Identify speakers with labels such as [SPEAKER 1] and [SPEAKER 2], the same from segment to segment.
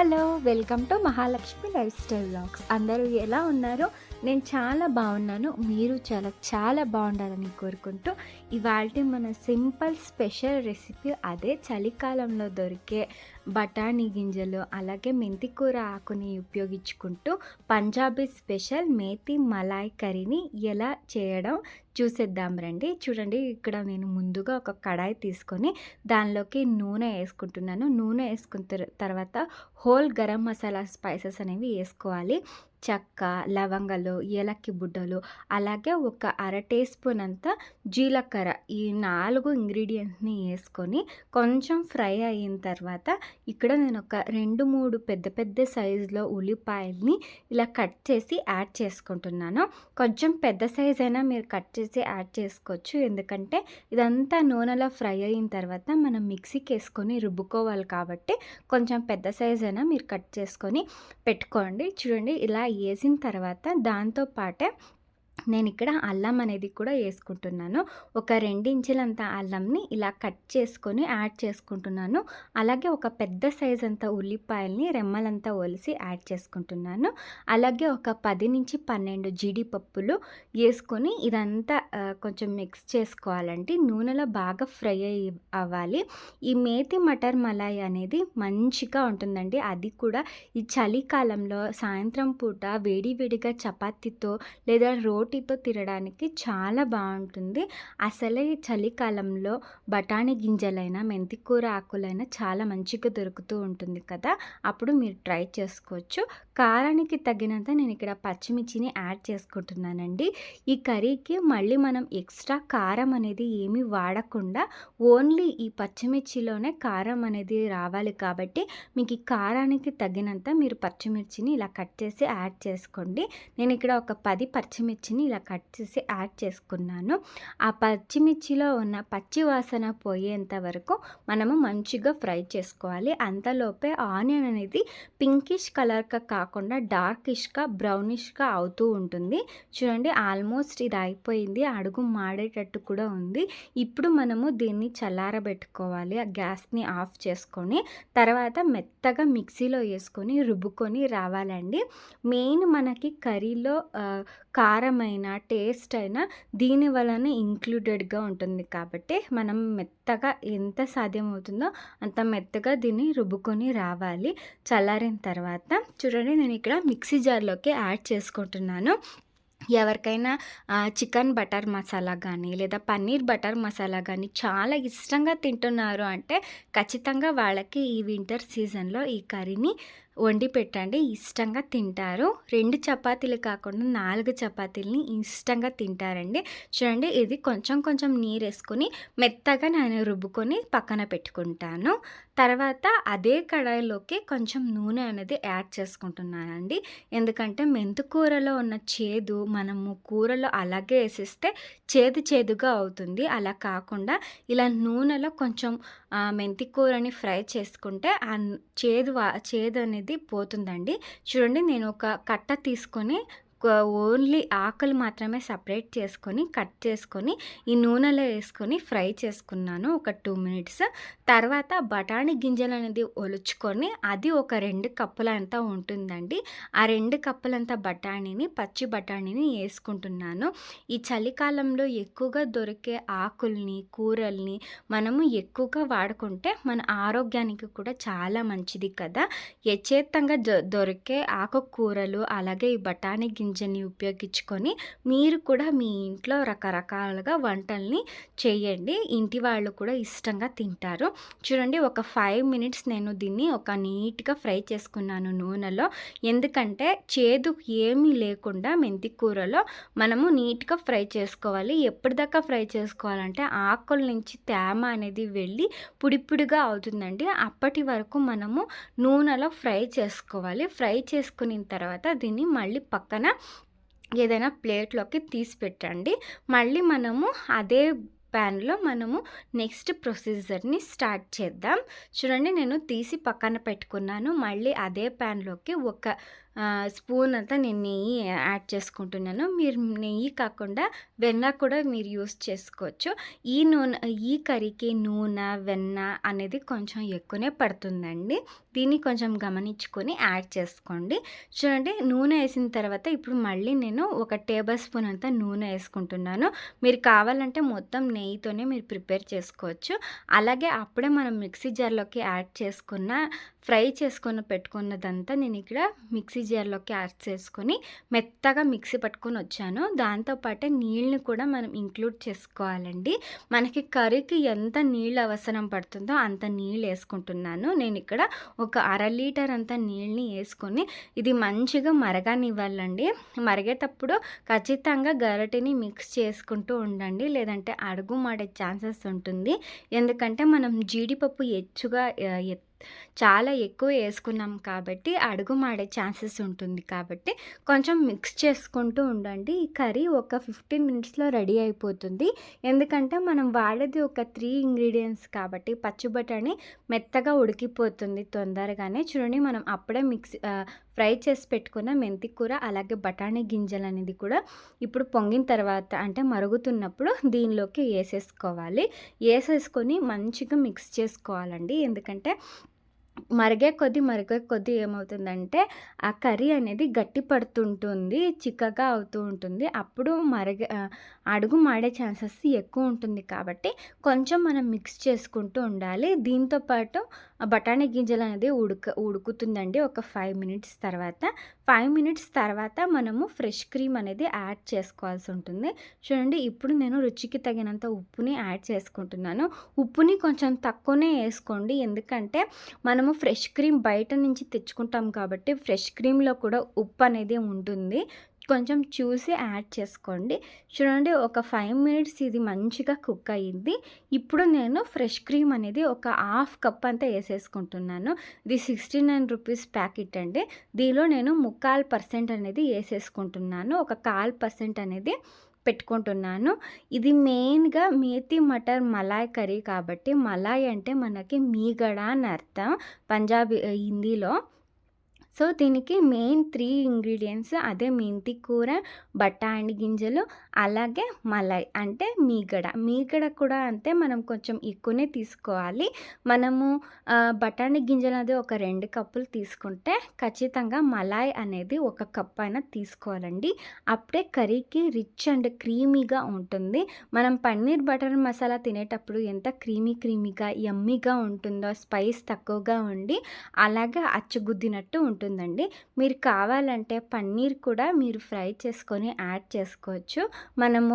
[SPEAKER 1] Hello welcome to Mahalakshmi life style blogs అందరూ ఎలా ఉన్నారో? నేను చాలా బాగున్నాను. మీరు చాలా చాలా బాగుండాలని కోరుకుంటూ ఇవాళ మన సింపుల్ స్పెషల్ రెసిపీ అదే చలికాలంలో దొరికే బఠానీ గింజలు అలాగే మెంతికూర ఆకుని ఉపయోగించుకుంటూ పంజాబీ స్పెషల్ మేతి మలాయ్ కర్రీని ఎలా చేయడం చూసేద్దాం రండి. చూడండి ఇక్కడ నేను ముందుగా ఒక కడాయి తీసుకొని దానిలోకి నూనె వేసుకుంటున్నాను. నూనె వేసుకున్న తర్వాత హోల్ గరం మసాలా స్పైసెస్ అనేవి వేసుకోవాలి. చెక్క లవంగాలు ఏలక్కి బుడ్డలు అలాగే ఒక అర టీ స్పూన్ అంత జీలకర్ర ఈ నాలుగు ఇంగ్రీడియంట్స్ని వేసుకొని కొంచెం ఫ్రై అయిన తర్వాత ఇక్కడ నేను ఒక రెండు మూడు పెద్ద పెద్ద సైజులో ఉల్లిపాయల్ని ఇలా కట్ చేసి యాడ్ చేసుకుంటున్నాను. కొంచెం పెద్ద సైజ్ అయినా మీరు కట్ చేసి యాడ్ చేసుకోవచ్చు. ఎందుకంటే ఇదంతా నూనెలో ఫ్రై అయిన తర్వాత మనం మిక్సీకి వేసుకొని రుబ్బుకోవాలి కాబట్టి కొంచెం పెద్ద సైజ్ అయినా మీరు కట్ చేసుకొని పెట్టుకోండి. చూడండి ఇలా వేసిన తర్వాత దాంతో పాటే నేను ఇక్కడ అల్లం అనేది కూడా వేసుకుంటున్నాను ఒక రెండించులంత అల్లంని ఇలా కట్ చేసుకొని యాడ్ చేసుకుంటున్నాను. అలాగే ఒక పెద్ద సైజ్ అంత ఉల్లిపాయల్ని రెమ్మలంతా ఒలిసి యాడ్ చేసుకుంటున్నాను. అలాగే ఒక పది నుంచి పన్నెండు జీడిపప్పులు వేసుకొని ఇదంతా కొంచెం మిక్స్ చేసుకోవాలండి నూనెలో బాగా ఫ్రై అయ్యి అవ్వాలి. ఈ మేతి మటర్ మలాయ్ అనేది మంచిగా ఉంటుందండి. అది కూడా ఈ చలికాలంలో సాయంత్రం పూట వేడి వేడిగా చపాతీతో లేదా రోటీతో తినడానికి చాలా బాగుంటుంది. అసలే ఈ చలికాలంలో బఠానీ గింజలైనా మెంతికూర ఆకులైనా చాలా మంచిగా దొరుకుతూ ఉంటుంది కదా. అప్పుడు మీరు ట్రై చేసుకోవచ్చు. కారానికి తగినంత నేను ఇక్కడ పచ్చిమిర్చిని యాడ్ చేసుకుంటున్నానండి. ఈ కర్రీకి మళ్ళీ మనం ఎక్స్ట్రా కారం అనేది ఏమీ వాడకుండా ఓన్లీ ఈ పచ్చిమిర్చిలోనే కారం అనేది రావాలి కాబట్టి మీకు ఈ కారానికి తగినంత మీరు పచ్చిమిర్చిని ఇలా కట్ చేసి యాడ్ చేసుకోండి. నేను ఇక్కడ ఒక పది పచ్చిమిర్చిని ఇలా కట్ చేసి యాడ్ చేసుకున్నాను. ఆ పచ్చిమిర్చిలో ఉన్న పచ్చి వాసన పోయేంత వరకు మనము మంచిగా ఫ్రై చేసుకోవాలి. అంతలోపే ఆనియన్ అనేది పింకిష్ కలర్గా కాకుండా డార్కిష్గా బ్రౌనిష్గా అవుతూ ఉంటుంది. చూడండి ఆల్మోస్ట్ ఇది అయిపోయింది. అడుగు మాడేటట్టు కూడా ఉంది. ఇప్పుడు మనము దీన్ని చల్లారబెట్టుకోవాలి. ఆ గ్యాస్ని ఆఫ్ చేసుకొని తర్వాత మెత్తగా మిక్సీలో వేసుకొని రుబ్బుకొని రావాలండి. మెయిన్ మనకి కర్రీలో కారం అయినా టేస్ట్ అయినా దీని వలన ఇంక్లూడెడ్గా ఉంటుంది. కాబట్టి మనం మెత్తగా ఎంత సాధ్యమవుతుందో అంత మెత్తగా దీన్ని రుబ్బుకొని రావాలి. చల్లారిన తర్వాత చూడండి నేను ఇక్కడ మిక్సీ జార్లోకి యాడ్ చేసుకుంటున్నాను. ఎవరికైనా చికెన్ బటర్ మసాలా కానీ లేదా పన్నీర్ బటర్ మసాలా కానీ చాలా ఇష్టంగా తింటున్నారు అంటే ఖచ్చితంగా వాళ్ళకి ఈ వింటర్ సీజన్లో ఈ కర్రీని వండి పెట్టండి ఇష్టంగా తింటారు. రెండు చపాతీలు కాకుండా నాలుగు చపాతీలని ఇష్టంగా తింటారండి. చూడండి ఇది కొంచెం కొంచెం నీరు వేసుకొని మెత్తగా నేను రుబ్బుకొని పక్కన పెట్టుకుంటాను. తర్వాత అదే కడాయిలోకి కొంచెం నూనె అనేది యాడ్ చేసుకుంటున్నానండి. ఎందుకంటే మెంతుకూరలో ఉన్న చేదు మనము కూరలో అలాగే వేసేస్తే చేదు చేదుగా అవుతుంది. అలా కాకుండా ఇలా నూనెలో కొంచెం మెంతికూరని మెంతి కూరని ఫ్రై చేసుకుంటే ఆ చేదు వా- చేదు అనేది పోతుందండి. చూడండి నేను ఒక కట్ట తీసుకొని ఓన్లీ ఆకులు మాత్రమే సపరేట్ చేసుకొని కట్ చేసుకొని ఈ నూనెలో వేసుకొని ఫ్రై చేసుకున్నాను ఒక టూ మినిట్స్. తర్వాత బఠానీ గింజలు అనేది ఒలుచుకొని అది ఒక రెండు కప్పులంతా ఉంటుందండి. ఆ రెండు కప్పులంతా బఠానీని పచ్చి బఠానీని వేసుకుంటున్నాను. ఈ చలికాలంలో ఎక్కువగా దొరికే ఆకుల్ని కూరల్ని మనము ఎక్కువగా వాడుకుంటే మన ఆరోగ్యానికి కూడా చాలా మంచిది కదా. యచేతంగా దొ- దొరికే ఆకుకూరలు అలాగే ఈ బఠానీ గింజని ఉపయోగించుకొని మీరు కూడా మీ ఇంట్లో రకరకాలుగా వంటల్ని చేయండి. ఇంటి వాళ్ళు కూడా ఇష్టంగా తింటారు. చూడండి ఒక ఫైవ్ మినిట్స్ నేను దీన్ని ఒక నీట్గా ఫ్రై చేసుకున్నాను నూనెలో. ఎందుకంటే చేదు ఏమీ లేకుండా మెంతి కూరలో మనము నీట్గా ఫ్రై చేసుకోవాలి. ఎప్పటిదాకా ఫ్రై చేసుకోవాలంటే ఆకుల నుంచి తేమ అనేది వెళ్ళి పుడిపుడిగా అవుతుందండి. అప్పటి వరకు మనము నూనెలో ఫ్రై చేసుకోవాలి. ఫ్రై చేసుకున్న తర్వాత దీన్ని మళ్ళీ పక్కన ఏదైనా ప్లేట్లోకి తీసి పెట్టండి. మళ్ళీ మనము అదే ప్యాన్లో మనము నెక్స్ట్ ప్రొసీజర్ని స్టార్ట్ చేద్దాం. చూడండి నేను తీసి పక్కన పెట్టుకున్నాను. మళ్ళీ అదే ప్యాన్లోకి ఒక స్పూన్ అంతా నేను నెయ్యి యాడ్ చేసుకుంటున్నాను. మీరు నెయ్యి కాకుండా వెన్న కూడా మీరు యూస్ చేసుకోవచ్చు. ఈ నూనె ఈ కర్రీకి నూనె, వెన్న అనేది కొంచెం ఎక్కువనే పడుతుందండి. దీన్ని కొంచెం గమనించుకొని యాడ్ చేసుకోండి. చూడండి నూనె వేసిన తర్వాత ఇప్పుడు మళ్ళీ నేను ఒక టేబుల్ స్పూన్ అంతా నూనె వేసుకుంటున్నాను మీరు కావాలంటే మొత్తం నెయ్యితోనే మీరు ప్రిపేర్ చేసుకోవచ్చు. అలాగే అప్పుడే మనం మిక్సీ జార్‌లోకి యాడ్ చేసుకున్న ఫ్రై చేసుకొని పెట్టుకున్నదంతా నేను ఇక్కడ మిక్సీ జార్‌లోకి యాడ్ చేసుకొని మెత్తగా మిక్సీ పట్టుకొని వచ్చాను. దాంతో పాటే నీళ్ళని కూడా మనం ఇంక్లూడ్ చేసుకోవాలండి. మనకి కర్రీకి ఎంత నీళ్ళు అవసరం పడుతుందో అంత నీళ్ళు వేసుకుంటున్నాను నేను ఇక్కడ ఒక అర లీటర్ అంత నీళ్ళని వేసుకొని ఇది మంచిగా మరగనివ్వాలండి. మరిగేటప్పుడు ఖచ్చితంగా గరటిని మిక్స్ చేసుకుంటూ ఉండండి. లేదంటే అడుగు మాడే ఛాన్సెస్ ఉంటుంది. ఎందుకంటే మనం జీడిపప్పు ఎచ్చుగా ఎత్తు చాలా ఎక్కువ వేసుకున్నాం కాబట్టి అడుగు మాడే ఛాన్సెస్ ఉంటుంది కాబట్టి కొంచెం మిక్స్ చేసుకుంటూ ఉండండి. ఈ కర్రీ ఒక 15 మినిట్స్‌లో రెడీ అయిపోతుంది. ఎందుకంటే మనం వాడేది ఒక త్రీ ఇంగ్రీడియంట్స్ కాబట్టి పచ్చి బఠానీ మెత్తగా ఉడికిపోతుంది తొందరగానే. చూడండి మనం అప్పుడే మిక్స్ ఫ్రై చేసి పెట్టుకున్న మెంతి కూర అలాగే గింజలు అనేది కూడా ఇప్పుడు పొంగిన తర్వాత అంటే మరుగుతున్నప్పుడు దీనిలోకి వేసేసుకోవాలి వేసేసుకొని మంచిగా మిక్స్ చేసుకోవాలండి. ఎందుకంటే మరిగే కొద్దీ, మరిగే కొద్దీ ఏమవుతుందంటే ఆ కర్రీ అనేది గట్టి పడుతుంటుంది. చిక్కగా అవుతూ ఉంటుంది. అప్పుడు మరగ అడుగు మాడే ఛాన్సెస్ ఎక్కువ ఉంటుంది కాబట్టి కొంచెం మనం మిక్స్ చేసుకుంటూ ఉండాలి. దీంతో పాటు గింజలు అనేది ఉడక ఉడుకుతుందండి ఒక ఫైవ్ మినిట్స్ తర్వాత. ఫైవ్ మినిట్స్ తర్వాత మనము ఫ్రెష్ క్రీమ్ అనేది యాడ్ చేసుకోవాల్సి ఉంటుంది. చూడండి ఇప్పుడు నేను రుచికి తగినంత ఉప్పుని యాడ్ చేసుకుంటున్నాను. ఉప్పుని కొంచెం తక్కువనే వేసుకోండి ఎందుకంటే మనము ఫ్రెష్ క్రీమ్ బయట నుంచి తెచ్చుకుంటాం కాబట్టి ఫ్రెష్ క్రీమ్‌లో కూడా ఉప్పు అనేది ఉంటుంది. కొంచెం చూసి యాడ్ చేసుకోండి. చూడండి ఒక ఫైవ్ మినిట్స్ ఇది మంచిగా కుక్ అయింది. ఇప్పుడు నేను ఫ్రెష్ క్రీమ్ అనేది ఒక హాఫ్ కప్ అంతా వేసేసుకుంటున్నాను ఇది 69 రూపీస్ ప్యాకెట్ అండి. దీనిలో నేను ముక్కాల్ పర్సెంట్ అనేది వేసేసుకుంటున్నాను ఒక కాల్ పర్సెంట్ అనేది పెట్టుకుంటున్నాను. ఇది మెయిన్‌గా మేతి మటర్ మలాయ్ కర్రీ కాబట్టి మలాయ్ అంటే మనకి మీగడ అని అర్థం పంజాబీ హిందీలో. సో, దీనికి మెయిన్ త్రీ ఇంగ్రీడియంట్స్ అదే మెంతి కూర, బఠాణీ గింజలు అలాగే మలై అంటే మీగడ. మీగడ కూడా అంతే మనం కొంచెం ఎక్కువనే తీసుకోవాలి. మనము ఆహ్, గింజలు అనేది ఒక రెండు కప్పులు తీసుకుంటే ఖచ్చితంగా మలాయ్ అనేది ఒక కప్ అయినా తీసుకోవాలండి. అప్పుడే కర్రీకి రిచ్ అండ్ క్రీమీగా ఉంటుంది. మనం పన్నీర్ బటర్ మసాలా తినేటప్పుడు ఎంత క్రీమీ క్రీమీగా, యమ్మీగా ఉంటుందో స్పైస్ తక్కువగా ఉండి అలాగే అచ్చుగుద్దినట్టు ఉంటుందండి. మీరు కావాలంటే పన్నీర్ కూడా మీరు ఫ్రై చేసుకొని యాడ్ చేసుకోవచ్చు. మనము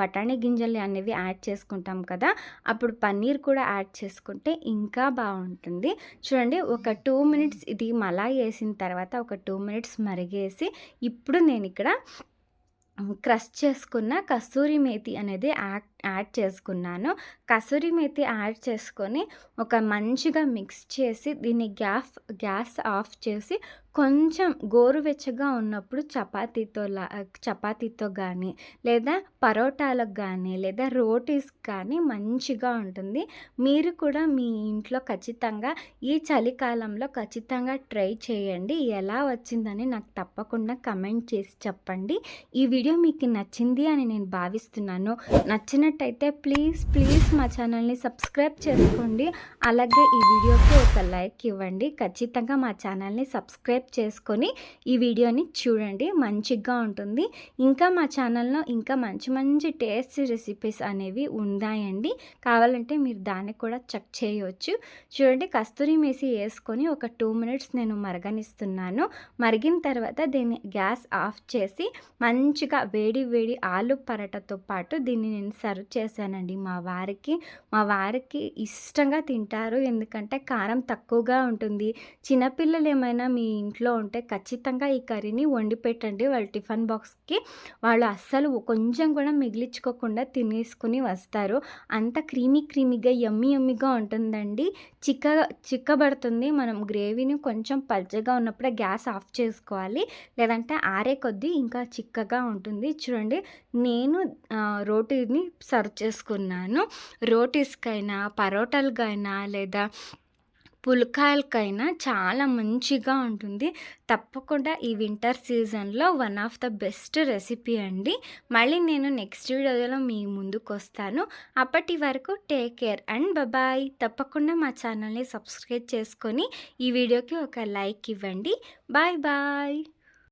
[SPEAKER 1] బఠానీ గింజలు అనేవి యాడ్ చేసుకుంటాం కదా! అప్పుడు పన్నీర్ కూడా యాడ్ చేసుకుంటే ఇంకా బాగుంటుంది చూడండి ఒక టూ మినిట్స్ ఇది మలా వేసిన తర్వాత ఒక టూ మినిట్స్ మరిగేసి ఇప్పుడు నేను ఇక్కడ క్రష్ చేసుకున్న కస్తూరి మేతి అనేది యాడ్ యాడ్ చేసుకున్నాను. కసూరి మేతి యాడ్ చేసుకొని ఒక మంచిగా మిక్స్ చేసి దీన్ని గ్యాఫ్ గ్యాస్ ఆఫ్ చేసి కొంచెం గోరువెచ్చగా ఉన్నప్పుడు చపాతీతో లా చపాతీతో కానీ లేదా పరోటాలకు కానీ లేదా రోటీస్‌కి కానీ మంచిగా ఉంటుంది. మీరు కూడా మీ ఇంట్లో ఖచ్చితంగా ఈ చలికాలంలో ఖచ్చితంగా ట్రై చేయండి. ఎలా వచ్చిందని నాకు తప్పకుండా కమెంట్ చేసి చెప్పండి. ఈ వీడియో మీకు నచ్చింది అని నేను భావిస్తున్నాను. నచ్చినట్టు నచ్చినట్టయితే ప్లీజ్, ప్లీజ్ మా ఛానల్‌ని సబ్స్క్రైబ్ చేసుకోండి. అలాగే ఈ వీడియోకి ఒక లైక్ ఇవ్వండి. ఖచ్చితంగా మా ఛానల్‌ని సబ్స్క్రైబ్ చేసుకొని ఈ వీడియోని చూడండి. మంచిగా ఉంటుంది. ఇంకా మా ఛానల్‌లో ఇంకా మంచి మంచి టేస్టీ రెసిపీస్ అనేవి ఉన్నాయండి. కావాలంటే మీరు దాన్ని కూడా చెక్ చేయవచ్చు చూడండి కస్తూరి మేసి వేసుకొని ఒక టూ మినిట్స్ నేను మరగనిస్తున్నాను. మరిగిన తర్వాత దీన్ని గ్యాస్ ఆఫ్ చేసి మంచిగా వేడి వేడి ఆలు పరటతో పాటు దీన్ని నేను సర్వ్ చేశానండి మా వారికి. మా వారికి ఇష్టంగా తింటారు. ఎందుకంటే కారం తక్కువగా ఉంటుంది. చిన్నపిల్లలు ఏమైనా మీ ఇంట్లో ఉంటే ఖచ్చితంగా ఈ కర్రీని వండి పెట్టండి. వాళ్ళ టిఫిన్ బాక్స్‌కి వాళ్ళు అస్సలు కొంచెం కూడా మిగిలించుకోకుండా తినేసుకొని వస్తారు. అంత క్రీమీ క్రీమీగా యమ్మీ యమ్మీగా ఉంటుందండి. చిక్కగా చిక్కబడుతుంది. మనం గ్రేవీని కొంచెం పల్చగా ఉన్నప్పుడే గ్యాస్ ఆఫ్ చేసుకోవాలి. లేదంటే ఆరే కొద్దీ ఇంకా చిక్కగా ఉంటుంది. చూడండి నేను రోటీని సర్వ్ చేసుకున్నాను. రోటీస్‌కైనా, పరోటాలకైనా లేదా పుల్కాయలకైనా చాలా మంచిగా ఉంటుంది. తప్పకుండా ఈ వింటర్ సీజన్లో one of the best recipe అండి. మళ్ళీ నేను నెక్స్ట్ వీడియోలో మీ ముందుకు వస్తాను. అప్పటి వరకు టేక్ కేర్ అండ్ బాయ్. తప్పకుండా మా ఛానల్ని సబ్స్క్రైబ్ చేసుకొని ఈ వీడియోకి ఒక లైక్ ఇవ్వండి. Bye bye.